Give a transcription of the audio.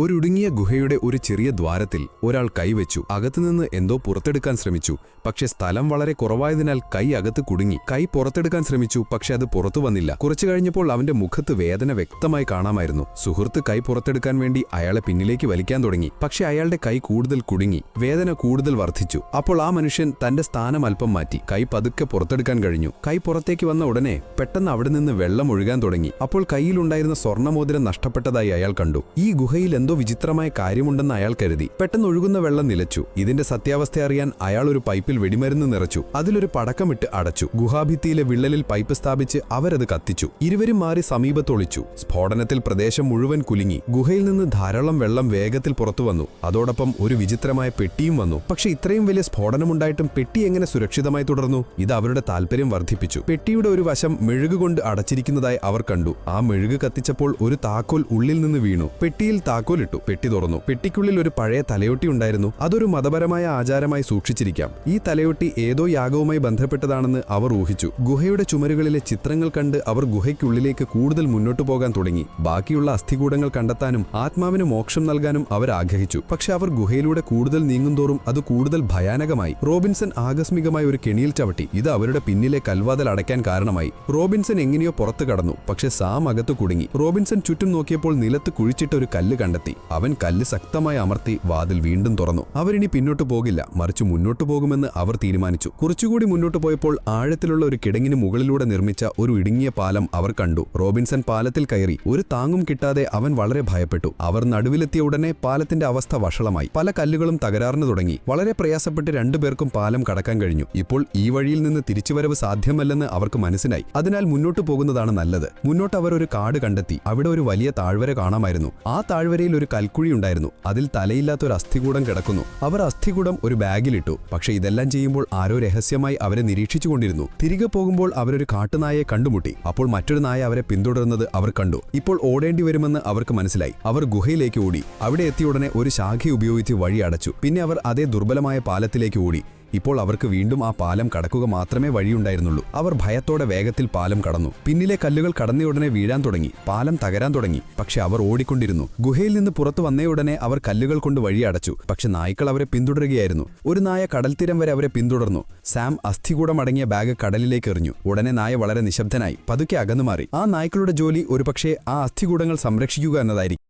ഒരിടുങ്ങിയ ഗുഹയുടെ ഒരു ചെറിയ ദ്വാരത്തിൽ ഒരാൾ കൈവച്ചു. അകത്തുനിന്ന് എന്തോ പുറത്തെടുക്കാൻ ശ്രമിച്ചു. പക്ഷെ സ്ഥലം വളരെ കുറവായതിനാൽ കൈ അകത്ത് കുടുങ്ങി. കൈ പുറത്തെടുക്കാൻ ശ്രമിച്ചു പക്ഷെ അത് പുറത്തു വന്നില്ല. കുറച്ചു കഴിഞ്ഞപ്പോൾ അവന്റെ മുഖത്ത് വേദന വ്യക്തമായി കാണാമായിരുന്നു. സുഹൃത്ത് കൈ പുറത്തെടുക്കാൻ വേണ്ടി അയാളെ പിന്നിലേക്ക് വലിക്കാൻ തുടങ്ങി. പക്ഷെ അയാളുടെ കൈ കൂടുതൽ കുടുങ്ങി. വേദന കൂടുതൽ വർദ്ധിച്ചു. അപ്പോൾ ആ മനുഷ്യൻ തന്റെ സ്ഥാനം അല്പം മാറ്റി. കൈ പതുക്കെ പുറത്തെടുക്കാൻ കഴിഞ്ഞു. കൈ പുറത്തേക്ക് വന്ന ഉടനെ പെട്ടെന്ന് അവിടെ നിന്ന് വെള്ളം ഒഴുകാൻ തുടങ്ങി. അപ്പോൾ കൈയിലുണ്ടായിരുന്ന സ്വർണമോതിരം നഷ്ടപ്പെട്ടതായി അയാൾ കണ്ടു. ഈ ഗുഹയിൽ എന്തോ വിചിത്രമായ കാര്യമുണ്ടെന്ന് അയാൾ കരുതി. പെട്ടെന്ന് ഒഴുകുന്ന വെള്ളം നിലച്ചു. ഇതിന്റെ സത്യാവസ്ഥ അറിയാൻ അയാൾ ഒരു പൈപ്പിൽ വെടിമരുന്ന് നിറച്ചു. അതിലൊരു പടക്കമിട്ട് അടച്ചു. ഗുഹാഭിത്തിയിലെ വിള്ളലിൽ പൈപ്പ് സ്ഥാപിച്ച് അവരത് കത്തിച്ചു. ഇരുവരും മാറി സമീപത്തൊളിച്ചു. സ്ഫോടനത്തിൽ പ്രദേശം മുഴുവൻ കുലുങ്ങി. ഗുഹയിൽ നിന്ന് ധാരാളം വെള്ളം വേഗത്തിൽ പുറത്തു വന്നു. അതോടൊപ്പം ഒരു വിചിത്രമായ പെട്ടിയും വന്നു. പക്ഷെ ഇത്രയും വലിയ സ്ഫോടനമുണ്ടായിട്ടും പെട്ടി എങ്ങനെ സുരക്ഷിതമായി തുടർന്നു? ഇത് അവരുടെ താല്പര്യം വർദ്ധിപ്പിച്ചു. പെട്ടിയുടെ ഒരു വശം മെഴുകുകൊണ്ട് അടച്ചിരിക്കുന്നതായി അവർ കണ്ടു. ആ മെഴുക് കത്തിച്ചപ്പോൾ ഒരു താക്കോൽ ഉള്ളിൽ നിന്ന് വീണു. പെട്ടിയിൽ താക്കോൽ ഇട്ടു പെട്ടി തുറന്നു. പെട്ടിക്കുള്ളിൽ ഒരു പഴയ തലയൊട്ടി ഉണ്ടായിരുന്നു. അതൊരു മതപരമായ ആചാരമായി സൂക്ഷിച്ചിരിക്കാം. ഈ തലയൊട്ടി ഏതോ യാഗവുമായി ബന്ധപ്പെട്ടതാണെന്ന് അവർ ഊഹിച്ചു. ഗുഹയുടെ ചുമരുകളിലെ ചിത്രങ്ങൾ കണ്ട് അവർ ഗുഹയ്ക്കുള്ളിലേക്ക് കൂടുതൽ മുന്നോട്ടു പോകാൻ തുടങ്ങി. ബാക്കിയുള്ള അസ്ഥികൂടങ്ങൾ കണ്ടെത്താനും ആത്മാവിന് മോക്ഷം നൽകാനും അവർ ആഗ്രഹിച്ചു. പക്ഷെ അവർ ഗുഹയിലൂടെ കൂടുതൽ നീങ്ങുന്തോറും അത് കൂടുതൽ ഭയാനകമായി. റോബിൻസൺ ആകസ്മികമായി ഒരു കെണിയിൽ ചവിട്ടി. ഇത് അവരുടെ പിന്നിലെ കൽവാതൽ അടയ്ക്കാൻ കാരണമായി. റോബിൻസൺ എങ്ങനെയോ പുറത്തു കടന്നു. പക്ഷെ സാം അകത്ത് കുടുങ്ങി. റോബിൻസൺ ചുറ്റും നോക്കിയപ്പോൾ നിലത്ത് കുഴിച്ചിട്ട ഒരു കല്ല് കണ്ടെത്തി. അവൻ കല്ല് ശക്തമായി അമർത്തി വാതിൽ വീണ്ടും തുറന്നു. അവരിനി പിന്നോട്ടു പോകില്ല. മറിച്ച് മുന്നോട്ടു പോകുമെന്ന് അവർ തീരുമാനിച്ചു. കുറച്ചുകൂടി മുന്നോട്ടു പോയപ്പോൾ ആഴത്തിലുള്ള ഒരു കിടങ്ങിന് മുകളിലൂടെ നിർമ്മിച്ച ഒരു ഇടുങ്ങിയ പാലം അവർ കണ്ടു. റോബിൻസൺ പാലത്തിൽ കയറി. ഒരു താങ്ങും കിട്ടാതെ അവൻ വളരെ ഭയപ്പെട്ടു. അവർ നടുവിലെത്തിയ ഉടനെ പാലത്തിന്റെ അവസ്ഥ വഷളമായി. പല കല്ലുകളും തകരാറിന് തുടങ്ങി. വളരെ പ്രയാസപ്പെട്ട് രണ്ടുപേർക്കും പാലം കടക്കാൻ കഴിഞ്ഞു. ഇപ്പോൾ ഈ വഴിയിൽ നിന്ന് തിരിച്ചുവരവ് സാധ്യമല്ലെന്ന് അവർക്ക് മനസ്സിലായി. അതിനാൽ മുന്നോട്ടു പോകുന്നതാണ് നല്ലത്. മുന്നോട്ട് അവർ ഒരു കാട് കണ്ടെത്തി. അവിടെ ഒരു വലിയ താഴ്വര കാണാമായിരുന്നു. ആ താഴ്വരയിൽ ഒരു കൽക്കുഴി ഉണ്ടായിരുന്നു. അതിൽ തലയില്ലാത്ത ഒരു അസ്ഥികൂടം കിടക്കുന്നു. അവർ അസ്ഥികൂടം ഒരു ബാഗിലിട്ടു. പക്ഷേ ഇതെല്ലാം ചെയ്യുമ്പോൾ ആരോ രഹസ്യമായി അവരെ നിരീക്ഷിച്ചുകൊണ്ടിരുന്നു തിരികെ പോകുമ്പോൾ അവരൊരു കാട്ടുനായയെ കണ്ടുമുട്ടി. അപ്പോൾ മറ്റൊരു നായ അവരെ പിന്തുടരുന്നത് അവർ കണ്ടു. ഇപ്പോൾ ഓടേണ്ടി വരുമെന്ന് അവർക്ക് മനസ്സിലായി. അവർ ഗുഹയിലേക്ക് ഓടി. അവിടെ എത്തിയ ഉടനെ ഒരു ശാഖ ഉപയോഗിച്ച് വഴി അടച്ചു. പിന്നെ അവർ അതേ ദുർബലമായ പാലത്തിലേക്ക് ഓടി. ഇപ്പോൾ അവർക്ക് വീണ്ടും ആ പാലം കടക്കുക മാത്രമേ വഴിയുണ്ടായിരുന്നുള്ളൂ. അവർ ഭയത്തോടെ വേഗത്തിൽ പാലം കടന്നു. പിന്നിലെ കല്ലുകൾ കടന്നയുടനെ വീഴാൻ തുടങ്ങി. പാലം തകരാൻ തുടങ്ങി. പക്ഷെ അവർ ഓടിക്കൊണ്ടിരുന്നു. ഗുഹയിൽ നിന്ന് പുറത്തു വന്നയുടനെ അവർ കല്ലുകൾ കൊണ്ട് വഴി അടച്ചു. പക്ഷെ നായ്ക്കൾ അവരെ പിന്തുടരുകയായിരുന്നു. ഒരു നായ കടൽത്തീരം വരെ അവരെ പിന്തുടർന്നു. സാം അസ്ഥികൂടമടങ്ങിയ ബാഗ് കടലിലേക്ക് എറിഞ്ഞു. ഉടനെ നായ വളരെ നിശബ്ദനായി പതുക്കെ അകന്നുമാറി. ആ നായ്ക്കളുടെ ജോലി ഒരുപക്ഷെ ആ അസ്ഥികൂടങ്ങൾ സംരക്ഷിക്കുക എന്നതായിരിക്കും.